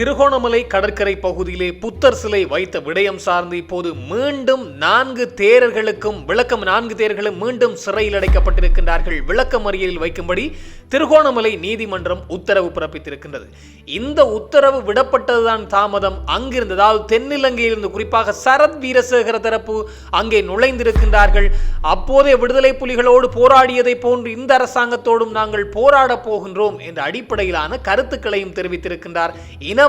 திருகோணமலை கடற்கரை பகுதியிலே புத்தர் சிலை வைத்த விடயம் சார்ந்து இப்போது மீண்டும் நான்கு தேரர்களுக்கும் விளக்கம் நான்கு தேர்களும் மீண்டும் சிறையில் அடைக்கப்பட்டிருக்கின்றார்கள். விளக்கமறியலில் வைக்கும்படி திருகோணமலை நீதிமன்றம் உத்தரவு பிறப்பித்திருக்கின்றது. இந்த உத்தரவு விடப்பட்டதுதான் தாமதம். அங்கிருந்து அதாவது தென்னிலங்கையிலிருந்து குறிப்பாக சரத் வீரசேகர தரப்பு அங்கே நுழைந்திருக்கின்றார்கள். அப்போதைய விடுதலை புலிகளோடு போராடியதை போன்று இந்த அரசாங்கத்தோடும் நாங்கள் போராடப் போகின்றோம் என்ற அடிப்படையிலான கருத்துக்களையும் தெரிவித்திருக்கின்றார்.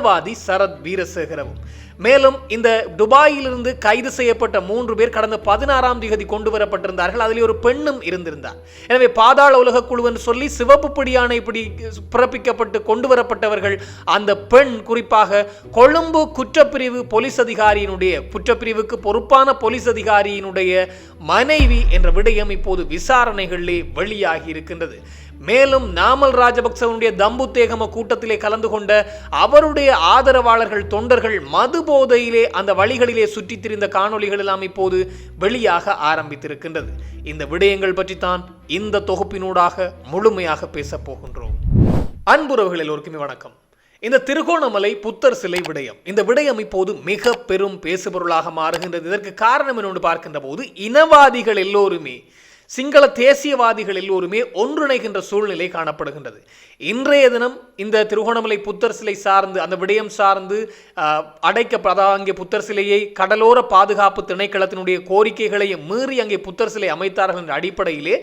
இனவாதி சரத் வீரசேகரவும். மேலும் இந்த துபாயிலிருந்து கைது செய்யப்பட்ட மூன்று பேர் கடந்த பதினாறாம் தேதி கொண்டு வரப்பட்டிருந்தார்கள் அதில் ஒரு பெண்ணும் இருந்திருந்தார். எனவே பாதாள உலக குழு என்று சொல்லி சிவப்பு பிடியான இப்படி பிறப்பிக்கப்பட்டு கொண்டு வரப்பட்டவர்கள் அந்த பெண். குறிப்பாக கொழும்பு குற்றப்பிரிவு போலீஸ் அதிகாரியினுடைய குற்றப்பிரிவுக்கு பொறுப்பான போலீஸ் அதிகாரியினுடைய மனைவி என்ற விடயம் இப்போது விசாரணைகளிலே வெளியாகி இருக்கின்றது. மேலும் நாமல் ராஜபக்சவனுடைய தம்புத்தேகம கூட்டத்திலே கலந்து கொண்ட அவருடைய ஆதரவாளர்கள் தொண்டர்கள் மது போதையிலே அந்த வழிகளிலே சுற்றித் திரிந்த காணொளிகள் எல்லாம் இப்போது வெளியாக ஆரம்பித்திருக்கின்றது. இந்த விடயங்கள் பற்றித்தான் இந்த தொகுப்பினூடாக முழுமையாக பேசப் போகின்றோம். அன்புறவுகள் எல்லோருக்குமே வணக்கம். இந்த திருகோணமலை புத்தர் சிலை விடயம். இந்த விடயம் இப்போது மிக பெரும் பேசுபொருளாக மாறுகின்றது. இதற்கு காரணம் என்னொன்று பார்க்கின்ற போது இனவாதிகள் எல்லோருமே சிங்கள தேசியவாதிகள் எல்லோருமே ஒன்றிணைகின்ற சூழ்நிலை காணப்படுகின்றது. இன்றைய தினம் இந்த திருகோணமலை புத்தர் சிலை சார்ந்து அந்த விடயம் சார்ந்து அடைக்க அங்கே புத்தர் சிலையை கடலோர பாதுகாப்பு திணைக்களத்தினுடைய கோரிக்கைகளையும் மீறி அங்கே புத்தர் சிலை அமைத்தார்கள் என்ற அடிப்படையிலே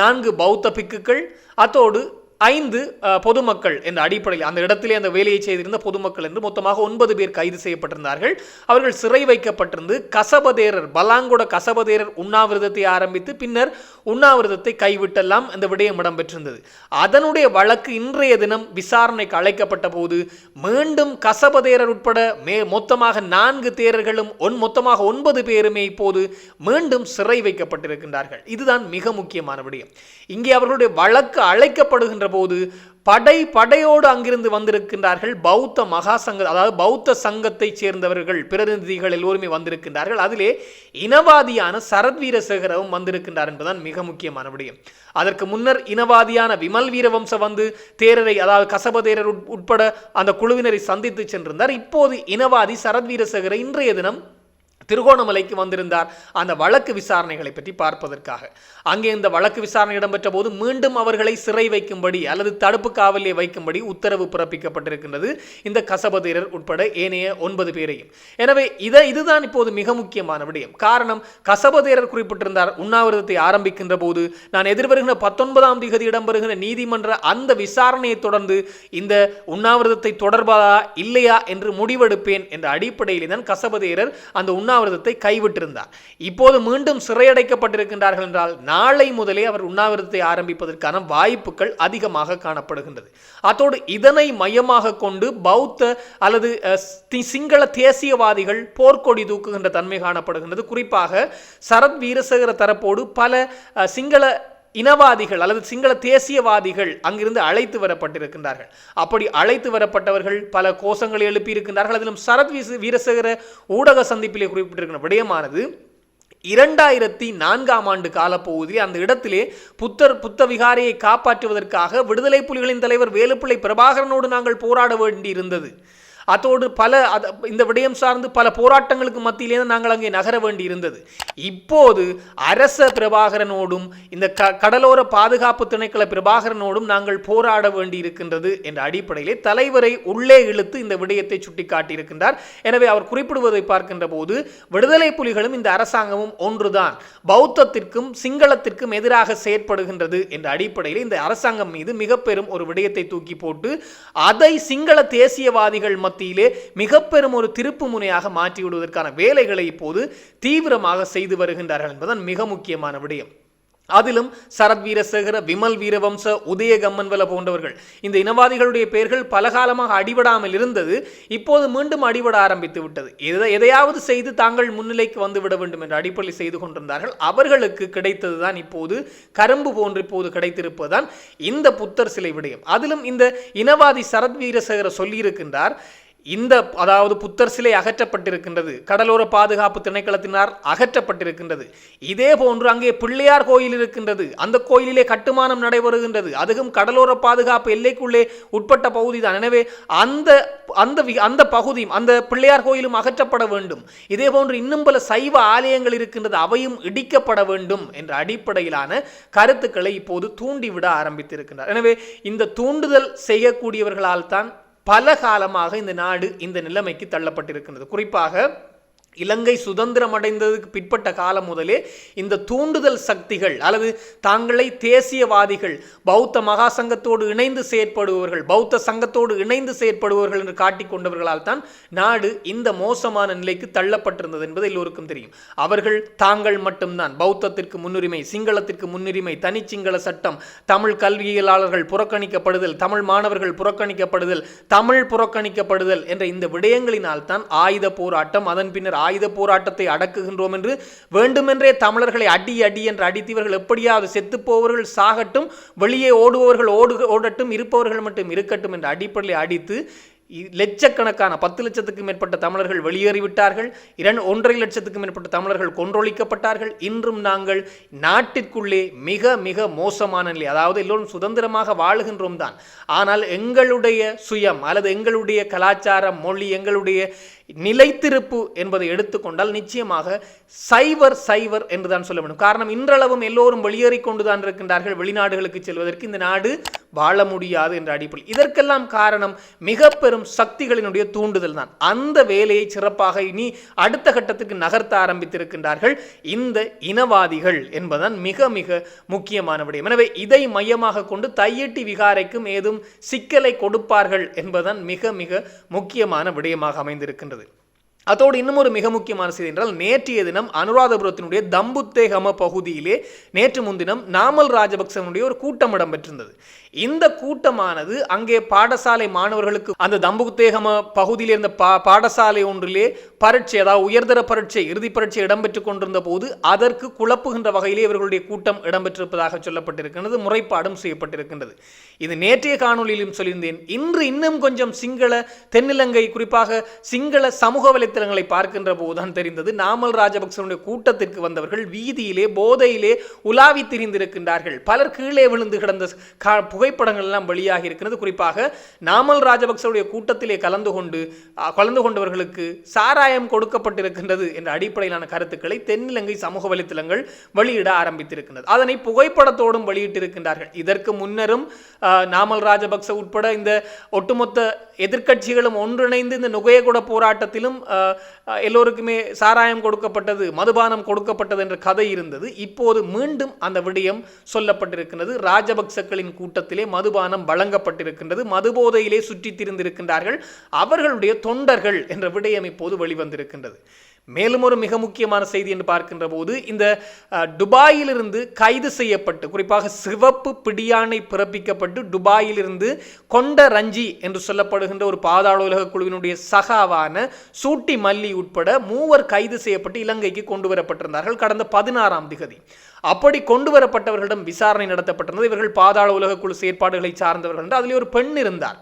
நான்கு பௌத்த பிக்குகள் அத்தோடு ஐந்து பொதுமக்கள் என்ற அடிப்படையில் அந்த இடத்திலே அந்த வேலையை செய்திருந்த பொதுமக்கள் என்று மொத்தமாக ஒன்பது பேர் கைது செய்யப்பட்டிருந்தார்கள். அவர்கள் சிறை வைக்கப்பட்டிருந்து கசபதேரர் பலாங்கொட கசபதேரர் உண்ணாவிரதத்தை ஆரம்பித்து பின்னர் உண்ணாவிரதத்தை கைவிட்டெல்லாம் அந்த விடயம் இடம்பெற்றிருந்தது. அதனுடைய வழக்கு இன்றைய தினம் விசாரணைக்கு அழைக்கப்பட்ட போது மீண்டும் கசபதேரர் உட்பட மே மொத்தமாக நான்கு தேரர்களும் ஒன் மொத்தமாக ஒன்பது பேருமே இப்போது மீண்டும் சிறை வைக்கப்பட்டிருக்கின்றார்கள். இதுதான் மிக முக்கியமான விடயம். இங்கே அவர்களுடைய வழக்கு அழைக்கப்படுகின்ற போது படை படையோடு அங்கிருந்து வந்திருக்கின்றார்கள் பௌத்த மகாசங்க அதாவது பௌத்த சங்கத்தைச் சேர்ந்தவர்கள் பிரதிநிதிகள் எல்லோருமே வந்திருக்கின்றார்கள். அதிலே இனவாதியான சரத் வீரசேகரவும் வந்திருக்கின்றார் என்பதுதான் மிக முக்கியமான விடயம். அதற்கு முன்னர் இனவாதியான விமல் வீரவம்ச வந்து தேரரை அதாவது கசபதேரர் உட்பட அந்த குழுவினரை சந்தித்து சென்றிருந்தார். இப்போது இனவாதி சரத் வீரசேகரை இன்றைய தினம் திருகோணமலைக்கு வந்திருந்தார். அந்த வழக்கு விசாரணைகளை பற்றி பார்ப்பதற்காக. அங்கே இந்த வழக்கு விசாரணை இடம்பெற்ற போது மீண்டும் அவர்களை சிறை வைக்கும்படி அல்லது தடுப்பு காவலிலே வைக்கும்படி உத்தரவு பிறப்பிக்கப்பட்டிருக்கின்றது. இந்த கசபதீரர் உட்பட ஏனைய ஒன்பது பேரையும். எனவே இதை இதுதான் இப்போது மிக முக்கியமான விடயம். காரணம் கசபதீரர் குறிப்பிட்டிருந்தார். உண்ணாவிரதத்தை ஆரம்பிக்கின்ற போது நான் எதிர்வருகின்ற பத்தொன்பதாம் திகதி இடம்பெறுகின்ற நீதிமன்ற அந்த விசாரணையை தொடர்ந்து இந்த உண்ணாவிரதத்தை தொடர்பாதா இல்லையா என்று முடிவெடுப்பேன் என்ற அடிப்படையில் தான் கசபதீரர் அந்த உண்ணா உண்ணாவிரதத்தை கைவிட்டிருந்தார். இப்போது மீண்டும் சிறையடைக்கப்பட்டிருக்கின்றார்கள் என்றால் நாளை முதலே அவர் உண்ணாவிரதத்தை ஆரம்பிப்பதற்கான வாய்ப்புகள் அதிகமாக காணப்படுகின்றது. அத்தோடு இதனை மையமாக கொண்டு பௌத்த அல்லது சிங்கள தேசியவாதிகள் போர்க்கொடி தூக்குகின்ற தன்மை காணப்படுகின்றது. குறிப்பாக சரத் வீரசேகர தரப்போடு பல சிங்கள இனவாதிகள் அல்லது சிங்கள தேசியவாதிகள் அங்கிருந்து அழைத்து வரப்பட்டிருக்கின்றார்கள். அப்படி அழைத்து வரப்பட்டவர்கள் பல கோஷங்களை எழுப்பியிருக்கின்றார்கள். அதிலும் சரத் வீரசேகர ஊடக சந்திப்பிலே குறிப்பிட்டிருக்கிற விடயமானது இரண்டாயிரத்தி நான்காம் ஆண்டு காலப்பகுதியில் அந்த இடத்திலே புத்தர் புத்த விகாரையை காப்பாற்றுவதற்காக விடுதலை புலிகளின் தலைவர் வேலுப்பிள்ளை பிரபாகரனோடு நாங்கள் போராட வேண்டியிருந்தது. அதோடு பல இந்த விடயம் சார்ந்து பல போராட்டங்களுக்கு மத்தியிலே நாங்கள் அங்கே நகர வேண்டி இருந்தது இப்போது அரச பிரபாகரனோடும் இந்த க கடலோர பாதுகாப்பு திணைக்கள பிரபாகரனோடும் நாங்கள் போராட வேண்டி இருக்கின்றது என்ற அடிப்படையிலே தலைவரை உள்ளே இழுத்து இந்த விடயத்தை சுட்டிக்காட்டியிருக்கின்றார். எனவே அவர் குறிப்பிடுவதை பார்க்கின்ற போது விடுதலை புலிகளும் இந்த அரசாங்கமும் ஒன்றுதான். பௌத்தத்திற்கும் சிங்களத்திற்கும் எதிராக செயற்படுகின்றது என்ற அடிப்படையில் இந்த அரசாங்கம் மீது மிக பெரும் ஒரு விடயத்தை தூக்கி போட்டு அதை சிங்கள தேசியவாதிகள் மத்தியிலே மிக பெரும் ஒரு திருப்பு முனையாக மாற்றி விடுவதற்கான வேலைகளை இப்போது தீவிரமாக செய்து வருகின்றார்கள் என்பதன் மிக முக்கியமான விடயம். அதிலும் சரத் வீரசேகர விமல் வீரவம்ச உதய கம்மன்வல போன்றவர்கள் இந்த இனவாதிகளுடைய பெயர்கள் பலகாலமாக அடிபடாமல் இருந்தது இப்போது மீண்டும் அடிபட ஆரம்பித்து விட்டது. எதை எதையாவது செய்து தாங்கள் முன்னிலைக்கு வந்துவிட வேண்டும் என்று அடிப்படையில் செய்து கொண்டிருந்தார்கள். அவர்களுக்கு கிடைத்ததுதான் இப்போது கரும்பு போன்று இப்போது கிடைத்திருப்பதுதான் இந்த புத்தர் சிலை விடயம். அதிலும் இந்த இனவாதி சரத் வீரசேகர சொல்லியிருக்கின்றார் இந்த அதாவது புத்தர் சிலை அகற்றப்பட்டிருக்கின்றது கடலோர பாதுகாப்பு திணைக்களத்தினார் அகற்றப்பட்டிருக்கின்றது. இதே போன்று அங்கே பிள்ளையார் கோயில் இருக்கின்றது. அந்த கோயிலிலே கட்டுமானம் நடைபெறுகின்றது. அதுவும் கடலோர பாதுகாப்பு எல்லைக்குள்ளே உட்பட்ட பகுதி தான் எனவே அந்த அந்த வி- அந்த பகுதியும் அந்த பிள்ளையார் கோயிலும் அகற்றப்பட வேண்டும். இதே போன்று இன்னும் பல சைவ ஆலயங்கள் இருக்கின்றது. அவையும் இடிக்கப்பட வேண்டும் என்ற அடிப்படையிலான கருத்துக்களை இப்போது தூண்டிவிட ஆரம்பித்திருக்கின்றார். எனவே இந்த தூண்டுதல் செய்யக்கூடியவர்களால் தான் பல காலமாக இந்த நாடு இந்த நிலைமைக்கு தள்ளப்பட்டிருக்கின்றது. குறிப்பாக இலங்கை சுதந்திரம் அடைந்ததுக்கு பிற்பட்ட காலம் முதலே இந்த தூண்டுதல் சக்திகள் அல்லது தாங்களை தேசியவாதிகள் பௌத்த மகா சங்கத்தோடு இணைந்து செயற்படுபவர்கள் பௌத்த சங்கத்தோடு இணைந்து செயற்படுபவர்கள் என்று காட்டிக்கொண்டவர்களால் தான் நாடு இந்த மோசமான நிலைக்கு தள்ளப்பட்டிருந்தது என்பது எல்லோருக்கும் தெரியும். அவர்கள் தாங்கள் மட்டும்தான். பௌத்தத்திற்கு முன்னுரிமை சிங்களத்திற்கு முன்னுரிமை தனிச்சிங்கள சட்டம் தமிழ் கல்வியலாளர்கள் புறக்கணிக்கப்படுதல் தமிழ் மாணவர்கள் புறக்கணிக்கப்படுதல் தமிழ் புறக்கணிக்கப்படுதல் என்ற இந்த விடயங்களினால் தான் ஆயுத போராட்டம் அதன் பின்னர் ஆயுத போராட்டத்தை அடக்குகின்றோம் என்று வேண்டுமென்றே தமிழர்களை அடி அடி என்று அடித்தவர்கள் எப்படியாவது செத்துப்போவர்கள் சாகட்டும் வெளியே ஓடுபவர்கள் ஓடு ஓடட்டும் இருப்பவர்கள் மட்டும் இருக்கட்டும் என்ற அடிப்படையில் அடித்து இ- லட்சக்கணக்கான பத்து லட்சத்துக்கும் மேற்பட்ட தமிழர்கள் வெளியேறிவிட்டார்கள் இரண்டு ஒன்றரை லட்சத்துக்கும் மேற்பட்ட தமிழர்கள் கொன்றொழிக்கப்பட்டார்கள். இன்றும் நாங்கள் நாட்டிற்குள்ளே மிக மிக மோசமான நிலை அதாவது எல்லோரும் சுதந்திரமாக வாழுகின்றோம் தான். ஆனால் எங்களுடைய சுயம் அல்லது எங்களுடைய கலாச்சாரம் மொழி எங்களுடைய நிலைத்திருப்பு என்பதை எடுத்துக்கொண்டால் நிச்சயமாக சைவர் சைவர் என்றுதான் சொல்ல வேண்டும். காரணம் இன்றளவும் எல்லோரும் வெளியேறி கொண்டுதான் இருக்கின்றார்கள். வெளிநாடுகளுக்கு செல்வதற்கு இந்த நாடு வாழ முடியாது என்ற அடிப்படையில். இதற்கெல்லாம் காரணம் மிக பெரும் சக்திகளினுடைய தூண்டுதல் தான் அந்த வேலையை சிறப்பாக இனி அடுத்த கட்டத்துக்கு நகர்த்த ஆரம்பித்திருக்கின்றார்கள் இந்த இனவாதிகள் என்பதுதான் மிக மிக முக்கியமான விடயம். எனவே இதை மையமாக கொண்டு தையட்டி விகாரைக்கும் ஏதும் சிக்கலை கொடுப்பார்கள் என்பதுதான் மிக மிக முக்கியமான விடயமாக அமைந்திருக்கின்றது. அதோடு இன்னும் ஒரு மிக முக்கியமான செய்தி என்றால் நேற்றைய தினம் அனுராதபுரத்தினுடைய தம்புத்தேகம பகுதியிலே நேற்று முன்தினம் நாமல் ராஜபக்சனுடைய ஒரு கூட்டம் இடம்பெற்றிருந்தது. இந்த கூட்டமானது அங்கே பாடசாலை மாணவர்களுக்கு அந்த தம்புத்தேகம பகுதியில் இருந்த பா பாடசாலை ஒன்றிலே பரீட்சை அதாவது உயர்தர பரீட்சை இறுதி பரீட்சை இடம்பெற்றுக் கொண்டிருந்த போது அதற்கு குழப்புகின்ற வகையிலே இவர்களுடைய கூட்டம் இடம்பெற்றிருப்பதாக சொல்லப்பட்டிருக்கின்றது முறைப்பாடும் செய்யப்பட்டிருக்கின்றது. இது நேற்றைய காணொளியிலும் சொல்லியிருந்தேன். இன்று இன்னும் கொஞ்சம் சிங்கள தென்னிலங்கை குறிப்பாக சிங்கள சமூக வலைத்தளங்களை பார்க்கின்ற போதுதான் தெரிந்தது. நாமல் ராஜபக்சனுடைய கூட்டத்திற்கு வந்தவர்கள் வீதியிலே போதையிலே உலாவி திரிந்திருக்கின்றார்கள். பலர் கீழே விழுந்து கிடந்த புகை புகைப்படங்கள் எல்லாம் வெளியாகி இருக்கிறது. குறிப்பாக நாமல் ராஜபக்சவுடைய கூட்டத்திலே கலந்து கொண்டு கலந்து கொண்டவர்களுக்கு சாராயம் கொடுக்கப்பட்டிருக்கின்றது என்ற அடிப்படையிலான கருத்துக்களை தென்னிலங்கை சமூக வலைத்தளங்கள் வெளியிட ஆரம்பித்திருக்கின்றது. அதனை புகைப்படத்தோடும் வெளியிட்டிருக்கின்றார்கள். இதற்கு முன்னரும் நாமல் ராஜபக்ச உட்பட இந்த ஒட்டுமொத்த எதிர்க்கட்சிகளும் ஒன்றிணைந்து இந்த நுகையகுட போராட்டத்திலும் எல்லோருக்குமே சாராயம் கொடுக்கப்பட்டது மதுபானம் கொடுக்கப்பட்டது என்ற கதை இருந்தது. இப்போது மீண்டும் அந்த விடயம் சொல்லப்பட்டிருக்கிறது ராஜபக்சக்களின் கூட்டத்தில் மதுபானம் வழங்கப்பட்டிருக்கின்றது மதுபோதையிலே சுற்றித் திரிந்திருக்கின்றார்கள் அவர்களுடைய தொண்டர்கள் என்ற விடயம் இப்போது வெளிவந்திருக்கின்றது. மேலும் ஒரு மிக முக்கியமான செய்தி என்று பார்க்கின்ற போது இந்த துபாயிலிருந்து கைது செய்யப்பட்டு குறிப்பாக சிவப்பு பிடியாணை பிறப்பிக்கப்பட்டு துபாயிலிருந்து கொண்ட ரஞ்சி என்று சொல்லப்படுகின்ற ஒரு பாதாள உலக குழுவினுடைய சகாவான சூட்டி மல்லி உட்பட மூவர் கைது செய்யப்பட்டு இலங்கைக்கு கொண்டு வரப்பட்டிருந்தார்கள் கடந்த பதினாறாம் திகதி. அப்படி கொண்டு வரப்பட்டவர்களிடம் விசாரணை நடத்தப்பட்டிருந்தது. இவர்கள் பாதாள உலக குழு செயற்பாடுகளை சார்ந்தவர்கள் என்று அதில் ஒரு பெண் இருந்தார்.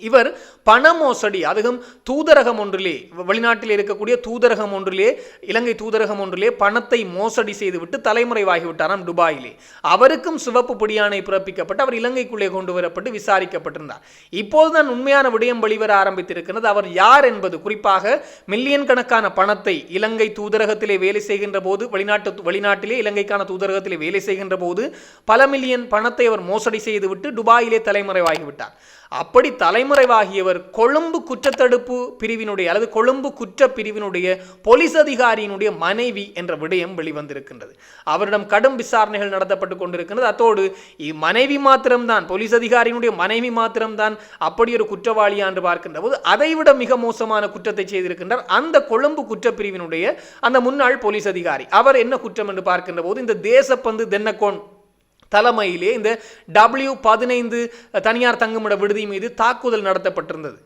இவர் பண மோசடி அதுவும் தூதரகம் ஒன்றிலே வெளிநாட்டில் இருக்கக்கூடிய தூதரகம் ஒன்றிலே இலங்கை தூதரகம் ஒன்றிலே பணத்தை மோசடி செய்துவிட்டு தலைமுறைவாகிவிட்டாராம் துபாயிலே. அவருக்கும் சிவப்பு பொடியானை பிறப்பிக்கப்பட்டு அவர் இலங்கைக்குள்ளே கொண்டு வரப்பட்டு விசாரிக்கப்பட்டிருந்தார். இப்போதுதான் உண்மையான விடயம் வெளிவர ஆரம்பித்திருக்கிறது. அவர் யார் என்பது குறிப்பாக மில்லியன் கணக்கான பணத்தை இலங்கை தூதரகத்திலே வேலை செய்கின்ற போது வெளிநாட்டு வெளிநாட்டிலே இலங்கைக்கான தூதரகத்திலே வேலை செய்கின்ற போது பல மில்லியன் பணத்தை அவர் மோசடி செய்துவிட்டு துபாயிலே தலைமறைவாகிவிட்டார். அப்படி தலைமுறைவாகியவர் கொழும்பு குற்றத்தடுப்பு பிரிவினுடைய அல்லது கொழும்பு குற்ற பிரிவினுடைய போலீஸ் அதிகாரியினுடைய மனைவி என்ற விடயம் வெளிவந்திருக்கின்றது. அவரிடம் கடும் விசாரணைகள் நடத்தப்பட்டு கொண்டிருக்கின்றது. அத்தோடு இ- மனைவி மாத்திரம்தான் போலீஸ் அதிகாரியினுடைய மனைவி மாத்திரம்தான் அப்படி ஒரு குற்றவாளியா என்று பார்க்கின்ற போது அதைவிட மிக மோசமான குற்றத்தை செய்திருக்கின்றார். அந்த கொழும்பு குற்றப்பிரிவினுடைய அந்த முன்னாள் போலீஸ் அதிகாரி. அவர் என்ன குற்றம் என்று பார்க்கின்ற போது இந்த தேசப்பந்து தென்னக்கோன் தலைமையிலே இந்த டபிள்யூ பதினைந்து தனியார் தங்குமிட விடுதி மீது தாக்குதல் நடத்தப்பட்டிருந்தது.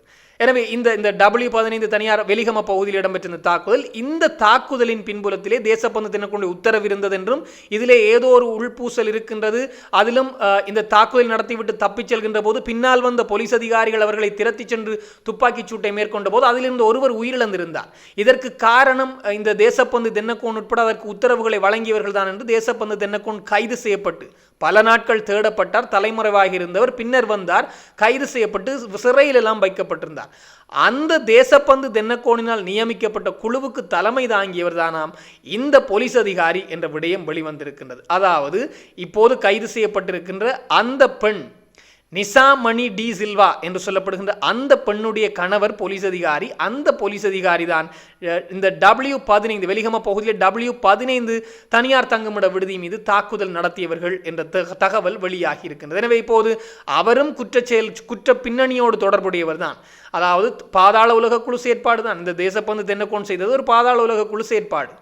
எனவே இந்த இந்த டபிள்யூ பதினைந்து தனியார் வெலிகம பகுதியில் இடம்பெற்ற தாக்குதல் இந்த தாக்குதலின் பின்புலத்திலே தேசப்பந்து தினக்குழு உத்தரவு இருந்தது என்றும் இதிலே ஏதோ ஒரு உள்பூசல் இருக்கின்றது. அதிலும் இந்த தாக்குதல் நடத்திவிட்டு தப்பிச் செல்கின்ற போது பின்னால் வந்த போலீஸ் அதிகாரிகள் அவர்களை திரத்தி சென்று துப்பாக்கிச் சூட்டை மேற்கொண்ட போது அதிலிருந்து ஒருவர் உயிரிழந்திருந்தார். இதற்கு காரணம் இந்த தேசப்பந்து தென்னக்கோன் உட்பட அதற்கு உத்தரவுகளை வழங்கியவர்கள் தான் என்று தேசப்பந்து தென்னக்கோன் கைது செய்யப்பட்டு பல நாட்கள் தேடப்பட்டார் தலைமுறைவாக இருந்தவர். பின்னர் வந்தார் கைது செய்யப்பட்டு சிறையில் எல்லாம் வைக்கப்பட்டிருந்தார். அந்த தேசப்பந்து தென்னக்கோணினால் நியமிக்கப்பட்ட குழுவுக்கு தலைமை தாங்கியவர் தானாம் இந்த போலீஸ் அதிகாரி என்ற விடயம் வெளிவந்திருக்கின்றது. அதாவது இப்போது கைது செய்யப்பட்டிருக்கின்ற அந்த பெண் நிசாமணி டி சில்வா என்று சொல்லப்படுகின்ற அந்த பெண்ணுடைய கணவர் போலீஸ் அதிகாரி அந்த போலீஸ் அதிகாரி தான் இந்த டபிள்யூ பதினைந்து வெளிகம பகுதியில் டபிள்யூ பதினைந்து தனியார் தங்குமிட விடுதி மீது தாக்குதல் நடத்தியவர்கள் என்ற தக- தகவல் வெளியாகி இருக்கின்றது. எனவே இப்போது அவரும் குற்றச்செயல் குற்ற பின்னணியோடு தொடர்புடையவர் தான் அதாவது பாதாள உலக குழு செயற்பாடு தான். இந்த தேசப்பந்து தென்னக்கோன் செய்தது ஒரு பாதாள உலக குழு செயற்பாடு.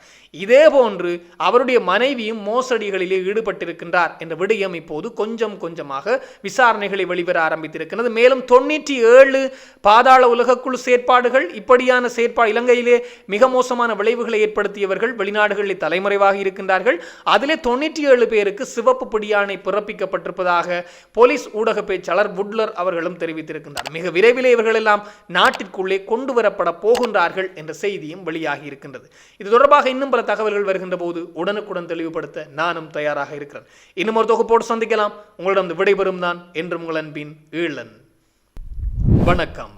இதே போன்று அவருடைய மனைவியும் மோசடிகளிலே ஈடுபட்டிருக்கின்றார் என்ற விடயம் இப்போது கொஞ்சம் கொஞ்சமாக விசாரணைகளை வெளிவர ஆரம்பித்திருக்கிறது. மேலும் தொண்ணூற்றி ஏழு பாதாள உலகக்குழு செயற்பாடுகள் இப்படியான செயற்பாடு இலங்கையிலே மிக மோசமான விளைவுகளை ஏற்படுத்தியவர்கள் வெளிநாடுகளில் தலைமறைவாக இருக்கின்றார்கள். அதிலே தொண்ணூற்றி ஏழு பேருக்கு சிவப்பு பிடியானை பிறப்பிக்கப்பட்டிருப்பதாக போலீஸ் ஊடக பேச்சாளர் புட்லர் அவர்களும் தெரிவித்திருக்கின்றார். மிக விரைவில் இவர்கள் எல்லாம் நாட்டிற்குள்ளே கொண்டு வரப்பட போகின்றார்கள் என்ற செய்தியும் வெளியாகி இருக்கின்றது. இது தொடர்பாக இன்னும் பல தகவல்கள் வருகின்ற போது உடனுக்குடன் தெளிவுபடுத்த நானும் தயாராக இருக்கிறேன். இன்னும் ஒரு தொகுப்போடு சந்திக்கலாம். உங்களிடம் விடைபெறும் தான் என்றும் உங்கள் அன்பின் ஈழன். வணக்கம்.